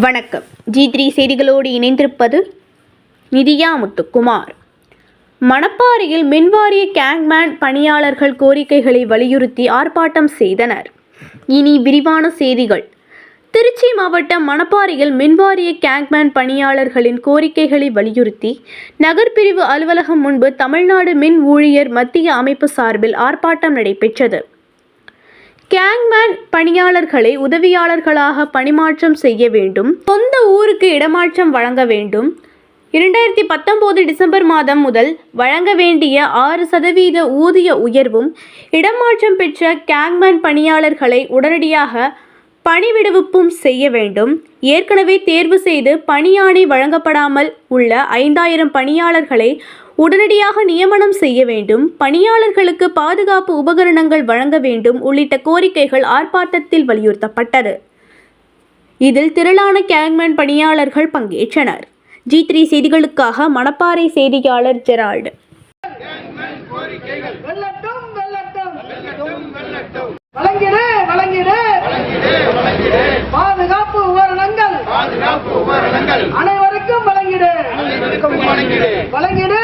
வணக்கம். G three செய்திகளோடு இணைந்திருப்பது நிதியா முத்துக்குமார். மணப்பாறையில் மின்வாரிய கேங்மேன் பணியாளர்கள் கோரிக்கைகளை வலியுறுத்தி ஆர்ப்பாட்டம் செய்தனர். இனி விரிவான செய்திகள். திருச்சி மாவட்டம் மணப்பாறையில் மின்வாரிய கேங்மேன் பணியாளர்களின் கோரிக்கைகளை வலியுறுத்தி நகர்பிரிவு அலுவலகம் முன்பு தமிழ்நாடு மின் ஊழியர் மத்திய அமைப்பு சார்பில் ஆர்ப்பாட்டம் நடைபெற்றது. கேங்மேன் பணியாளர்களை உதவியாளர்களாக பணிமாற்றம் செய்ய வேண்டும். சொந்த ஊருக்கு இடமாற்றம் வழங்க வேண்டும். இரண்டாயிரத்தி பத்தொம்போது டிசம்பர் மாதம் முதல் வழங்க வேண்டிய ஆறு சதவீத ஊதிய உயர்வும் இடமாற்றம் பெற்ற கேங்மேன் பணியாளர்களை உடனடியாக பணிவிடுவிப்பும் செய்ய வேண்டும். ஏற்கனவே தேர்வு செய்து பணியாணை வழங்கப்படாமல் உள்ள ஐந்தாயிரம் பணியாளர்களை உடனடியாக நியமனம் செய்ய வேண்டும். பணியாளர்களுக்கு பாதுகாப்பு உபகரணங்கள் வழங்க வேண்டும் உள்ளிட்ட கோரிக்கைகள் ஆர்ப்பாட்டத்தில் வலியுறுத்தப்பட்டது. இதில் திரளான கேங்மேன் பணியாளர்கள் பங்கேற்றனர். ஜி த்ரீ செய்திகளுக்காக மணப்பாறை செய்தியாளர் ஜெரால்டு. பாதுகாப்பு உபகரணங்கள். பாதுகாப்பு உபகரணங்கள். அனைவருக்கும் வழங்கிடு. வழங்கிடு.